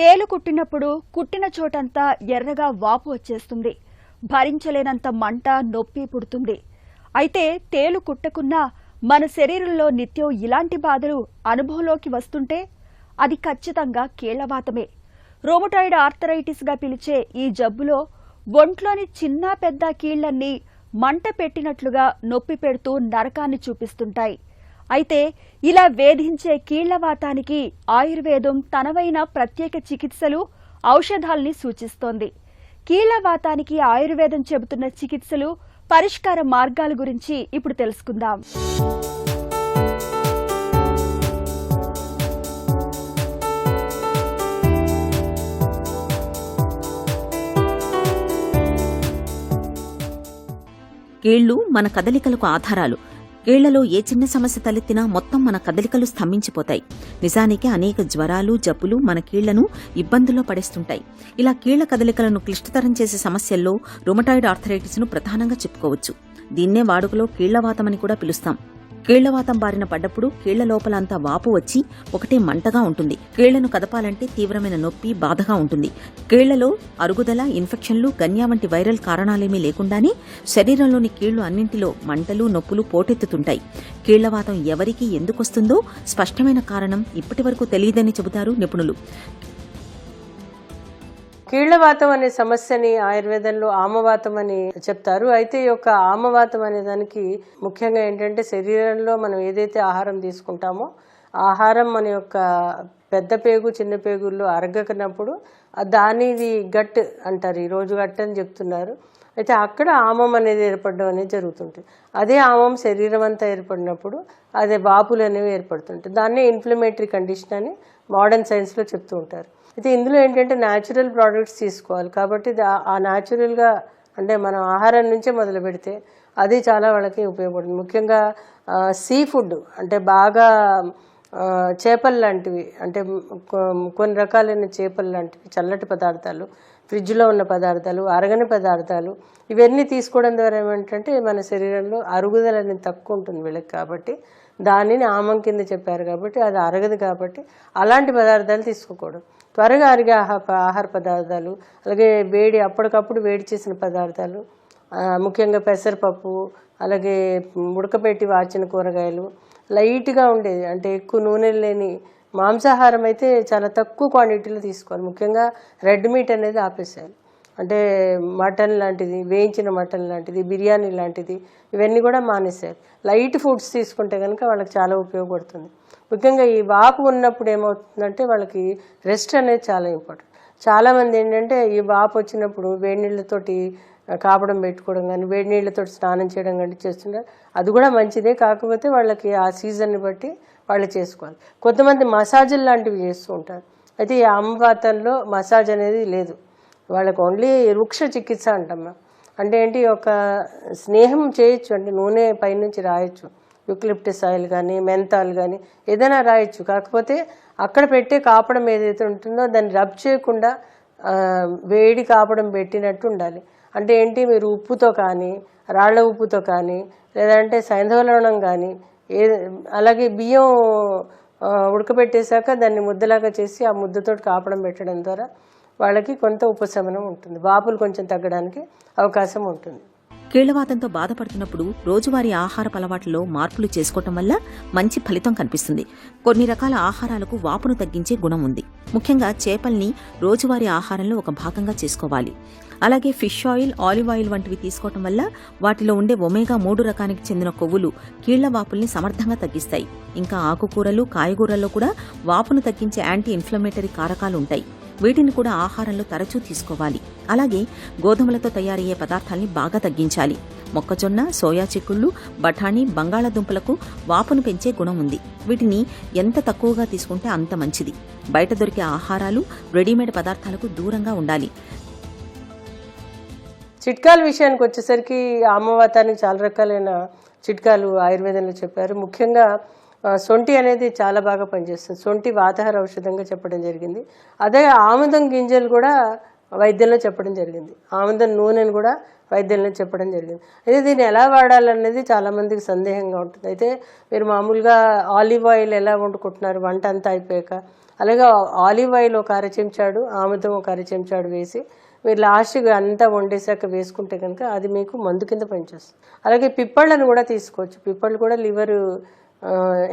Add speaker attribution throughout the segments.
Speaker 1: తేలు కుట్టినప్పుడు కుట్టిన చోటంతా ఎర్రగా వాపు వచ్చేస్తుంది. భరించలేనంత మంట నొప్పి పుడుతుంది. అయితే తేలు కుట్టకున్నా మన శరీరంలో నిత్యం ఇలాంటి బాధలు అనుభవంలోకి వస్తుంటే అది ఖచ్చితంగా కీళ్ళవాతమే. రోమటాయిడ్ ఆర్థరైటిస్గా పిలిచే ఈ జబ్బులో ఒంట్లోని చిన్న పెద్ద కీళ్ళన్నీ మంట పెట్టినట్లుగా నొప్పి పెడుతూ నరకాన్ని చూపిస్తుంటాయి. అయితే ఇలా వేధించే కీళ్ళవాతానికి ఆయుర్వేదం తనవైన ప్రత్యేక చికిత్సలు ఔషధాల్ని సూచిస్తోంది. కీళ్ళవాతానికి ఆయుర్వేదం చెబుతున్న చికిత్సలు పరిష్కార మార్గాల గురించి ఇప్పుడు తెలుసుకుందాం.
Speaker 2: కీళ్ళు మన కదలికలకు ఆధారాలు. కీళ్ళలో ఏ చిన్న సమస్య తలెత్తినా మొత్తం మన కదలికలు స్తంభించిపోతాయి. నిజానికి అనేక జ్వరాలు జబ్బులు మన కీళ్ళను ఇబ్బందుల్లో పడేస్తుంటాయి. ఇలా కీళ్ళ కదలికలను క్లిష్టతరం చేసే సమస్యల్లో రుమటాయిడ్ ఆర్థరైటిస్ను ప్రధానంగా చెప్పుకోవచ్చు. దీన్నే వాడుకలో కీళ్ళవాతమని కూడా పిలుస్తాం. కీళ్ళవాతం బారిన పడ్డప్పుడు కీళ్ళ లోపల అంతా వాపు వచ్చి ఒకటే మంటగా ఉంటుంది. కీళ్ళను కదపాలంటే తీవ్రమైన నొప్పి బాధగా ఉంటుంది. కీళ్ళలో అరుగుదల ఇన్ఫెక్షన్లు గన్యా వంటి వైరల్ కారణాలేమీ లేకుండానే శరీరంలోని కీళ్ళు అన్నింటిలో మంటలు నొప్పులు పోటెత్తుతుంటాయి. కీళ్ళవాతం ఎవరికి ఎందుకొస్తుందో స్పష్టమైన కారణం ఇప్పటివరకు తెలియదని చెబుతారు నిపుణులు.
Speaker 3: కీళ్ళవాతం అనే సమస్యని ఆయుర్వేదంలో ఆమవాతం అని చెప్తారు. అయితే ఈ యొక్క ఆమవాతం అనే దానికి ముఖ్యంగా ఏంటంటే శరీరంలో మనం ఏదైతే ఆహారం తీసుకుంటామో ఆహారం మన యొక్క పెద్ద పేగు చిన్న పేగుల్లో అరగకనప్పుడు దానిది గట్ అంటారు. ఈ రోజు గట్ అని చెప్తున్నారు. అయితే అక్కడ ఆమం అనేది ఏర్పడడం అనేది జరుగుతుంటుంది. అదే ఆమం శరీరం అంతా ఏర్పడినప్పుడు అదే వాపులు అనేవి ఏర్పడుతుంటాయి. దాన్నే ఇన్ఫ్లమేటరీ కండిషన్ అని మోడర్న్ సైన్స్లో చెప్తూ ఉంటారు. అయితే ఇందులో ఏంటంటే న్యాచురల్ ప్రోడక్ట్స్ తీసుకోవాలి. కాబట్టి ఆ న్యాచురల్గా అంటే మనం ఆహారం నుంచే మొదలు పెడితే అది చాలా వాళ్ళకి ఉపయోగపడుతుంది. ముఖ్యంగా సీ ఫుడ్ అంటే బాగా చేపలు లాంటివి అంటే కొన్ని రకాలైన చేపలు లాంటివి చల్లటి పదార్థాలు ఫ్రిడ్జ్లో ఉన్న పదార్థాలు అరగని పదార్థాలు ఇవన్నీ తీసుకోవడం ద్వారా ఏమంటే మన శరీరంలో అరుగుదల అనేది తక్కువ ఉంటుంది వీళ్ళకి కాబట్టి దానిని ఆమం కింద చెప్పారు కాబట్టి అది అరగదు కాబట్టి అలాంటి పదార్థాలు తీసుకోకూడదు. త్వరగా అరిగే ఆహార ఆహార పదార్థాలు అలాగే వేడి అప్పటికప్పుడు వేడి చేసిన పదార్థాలు ముఖ్యంగా పెసరపప్పు అలాగే ఉడకబెట్టి వాచిన కూరగాయలు లైట్గా ఉండేది. అంటే ఎక్కువ నూనె లేని మాంసాహారం అయితే చాలా తక్కువ క్వాంటిటీలో తీసుకోవాలి. ముఖ్యంగా రెడ్ మీట్ అనేది ఆపేసేయాలి. అంటే మటన్ లాంటిది వేయించిన మటన్ లాంటిది బిర్యానీ లాంటిది ఇవన్నీ కూడా మానేసేయాలి లైట్ ఫుడ్స్ తీసుకుంటే కనుక వాళ్ళకి చాలా ఉపయోగపడుతుంది. ముఖ్యంగా ఈ వాపు ఉన్నప్పుడు ఏమవుతుందంటే వాళ్ళకి రెస్ట్ అనేది చాలా ఇంపార్టెంట్ చాలామంది ఏంటంటే ఈ వాపు వచ్చినప్పుడు వేడి నీళ్ళతోటి కాపడం పెట్టుకోవడం కానీ వేడి నీళ్ళతో స్నానం చేయడం కానీ చేస్తుంటారు. అది కూడా మంచిదే. కాకపోతే వాళ్ళకి ఆ సీజన్ని బట్టి వాళ్ళు చేసుకోవాలి. కొంతమంది మసాజులు లాంటివి చేస్తూ ఉంటారు. అయితే ఈ అమ్మవాతంలో మసాజ్ అనేది లేదు. వాళ్ళకి ఓన్లీ వృక్ష చికిత్స అంటాం అంటే ఏంటి ఒక స్నేహం చేయొచ్చు అంటే నూనె పైనుంచి రాయొచ్చు. యూక్లిప్టిస్ ఆయిల్ కానీ మెంతాల్ కానీ ఏదైనా రాయొచ్చు. కాకపోతే అక్కడ పెట్టే కాపడం ఏదైతే ఉంటుందో దాన్ని రబ్ చేయకుండా వేడి కాపడం పెట్టినట్టు ఉండాలి. అంటే ఏంటి మీరు ఉప్పుతో కానీ రాళ్ళ ఉప్పుతో కానీ లేదంటే సైంధవలవణం కానీ ఏ అలాగే బియ్యం ఉడకబెట్టేశాక దాన్ని ముద్దలాగా చేసి ఆ ముద్దతోటి కాపడం పెట్టడం ద్వారా వాళ్ళకి కొంత ఉపశమనం ఉంటుంది. వాపులు కొంచెం తగ్గడానికి అవకాశం ఉంటుంది.
Speaker 2: కీళ్ళవాతంతో బాధపడుతున్నప్పుడు రోజువారీ ఆహారపు అలవాట్లలో మార్పులు చేసుకోవటం వల్ల మంచి ఫలితం కనిపిస్తుంది. కొన్ని రకాల ఆహారాలకు వాపును తగ్గించే గుణం ఉంది. ముఖ్యంగా చేపల్ని రోజువారీ ఆహారంలో ఒక భాగంగా చేసుకోవాలి. అలాగే ఫిష్ ఆయిల్ ఆలివ్ ఆయిల్ వంటివి తీసుకోవటం వల్ల వాటిలో ఉండే ఒమేగా మూడు రకానికి చెందిన కొవ్వులు కీళ్ళ వాపుల్ని సమర్థంగా తగ్గిస్తాయి. ఇంకా ఆకుకూరలు కాయగూరల్లో కూడా వాపును తగ్గించే యాంటీ ఇన్ఫ్లమేటరీ కారకాలు ఉంటాయి. వీటిని కూడా ఆహారంలో తరచూ తీసుకోవాలి. అలాగే గోధుమలతో తయారయ్యే పదార్థాల్ని బాగా తగ్గించాలి. మొక్కజొన్న సోయా చిక్కుళ్ళు బఠానీ బంగాళాదుంపలకు వాపును పెంచే గుణం ఉంది. వీటిని ఎంత తక్కువగా తీసుకుంటే అంత మంచిది. బయట దొరికే ఆహారాలు రెడీమేడ్ పదార్థాలకు దూరంగా ఉండాలి.
Speaker 3: చిట్కాల విషయానికి వచ్చేసరికి అమ్మవాతానికి చాలా రకాలైన చిట్కాలు ఆయుర్వేదంలో చెప్పారు. ముఖ్యంగా ఆ, అనేది చాలా బాగా పనిచేస్తుంది. సొంఠి వాతాహార ఔషధంగా చెప్పడం జరిగింది. అదే ఆముదం గింజలు కూడా వైద్యంలో చెప్పడం జరిగింది. ఆముదం నూనెను కూడా వైద్యంలో చెప్పడం జరిగింది. అయితే దీన్ని ఎలా వాడాలనేది చాలామందికి సందేహంగా ఉంటుంది. అయితే మీరు మామూలుగా ఆలివ్ ఆయిల్ ఎలా వండుకుంటున్నారు? వంట అంతా అయిపోయాక. అలాగే ఆలివ్ ఆయిల్ ఒక అర చెంచాడు ఆముదం ఒక అర చెంచాడు వేసి మీరు లాస్ట్గా అంతా వండేసాక వేసుకుంటే కనుక అది మీకు మందు కింద పనిచేస్తుంది. అలాగే పిప్పళ్ళను కూడా తీసుకోవచ్చు. పిప్పళ్ళు కూడా లివర్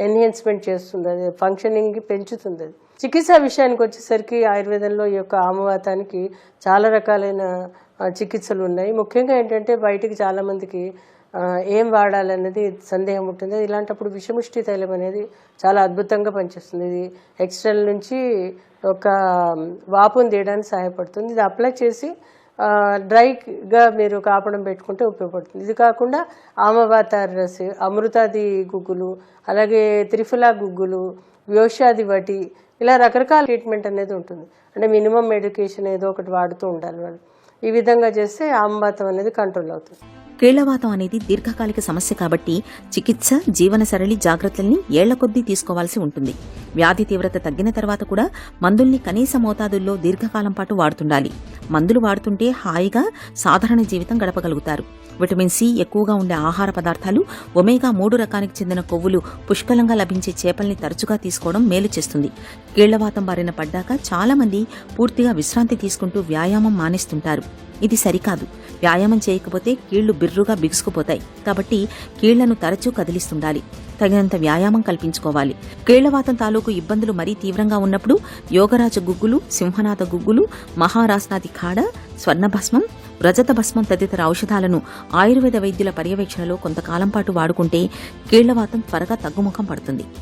Speaker 3: ఎన్హెన్స్మెంట్ చేస్తుంది. అది ఫంక్షనింగ్ పెంచుతుంది. అది చికిత్స విషయానికి వచ్చేసరికి ఆయుర్వేదంలో ఈ యొక్క ఆమవాతానికి చాలా రకాలైన చికిత్సలు ఉన్నాయి. ముఖ్యంగా ఏంటంటే బయటికి చాలామందికి ఏం వాడాలన్నది సందేహం ఉంటుంది. ఇలాంటప్పుడు విషముష్టి తైలం అనేది చాలా అద్భుతంగా పనిచేస్తుంది. ఇది ఎక్స్టర్నల్ నుంచి ఒక వాపును తీయడానికి సహాయపడుతుంది. ఇది అప్లై చేసి డ్రైగా మీరు కాపడం పెట్టుకుంటే ఉపయోగపడుతుంది. ఇది కాకుండా ఆమవాతార రసి అమృతాది గుగ్గులు అలాగే త్రిఫలా గుగ్గులు వ్యోషాది వటి ఇలా రకరకాల ట్రీట్మెంట్ అనేది ఉంటుంది. అంటే మినిమం మెడికేషన్ ఏదో ఒకటి వాడుతూ ఉండాలి వాళ్ళు. ఈ విధంగా చేస్తే ఆమవాతం అనేది కంట్రోల్ అవుతుంది.
Speaker 2: కీళ్ళవాతం అనేది దీర్ఘకాలిక సమస్య కాబట్టి చికిత్స జీవన సరళి జాగ్రత్తల్ని ఏళ్ళ కొద్దీ తీసుకోవాల్సి ఉంటుంది. వ్యాధి తీవ్రత తగ్గిన తర్వాత కూడా మందుల్ని కనీస మోతాదుల్లో దీర్ఘకాలం పాటు వాడుతుండాలి. మందులు వాడుతుంటే హాయిగా సాధారణ జీవితం గడపగలుగుతారు. విటమిన్ సి ఎక్కువగా ఉండే ఆహార పదార్థాలు ఒమేగా మూడు రకానికి చెందిన కొవ్వులు పుష్కలంగా లభించే చేపల్ని తరచుగా తీసుకోవడం మేలు చేస్తుంది. కీళ్ళవాతం బారిన పడ్డాక చాలా మంది పూర్తిగా విశ్రాంతి తీసుకుంటూ వ్యాయామం మానేస్తుంటారు. ఇది సరికాదు. వ్యాయామం చేయకపోతే కీళ్ళు బిర్రుగా బిగుసుకుపోతాయి. కాబట్టి కీళ్ళను తరచూ కదిలిస్తుండాలి. తగినంత వ్యాయామం కల్పించుకోవాలి. కీళ్ళవాతం తాలూకు ఇబ్బందులు మరీ తీవ్రంగా ఉన్నప్పుడు యోగరాజ గుగ్గులు సింహనాథ గుగ్గులు మహారాస్నాది ఖాడ స్వర్ణభస్మం రజత భస్మం తదితర ఔషధాలను ఆయుర్వేద వైద్యుల పర్యవేక్షణలో కొంతకాలం పాటు వాడుకుంటే కీళ్ళవాతం త్వరగా తగ్గుముఖం పడుతుంది.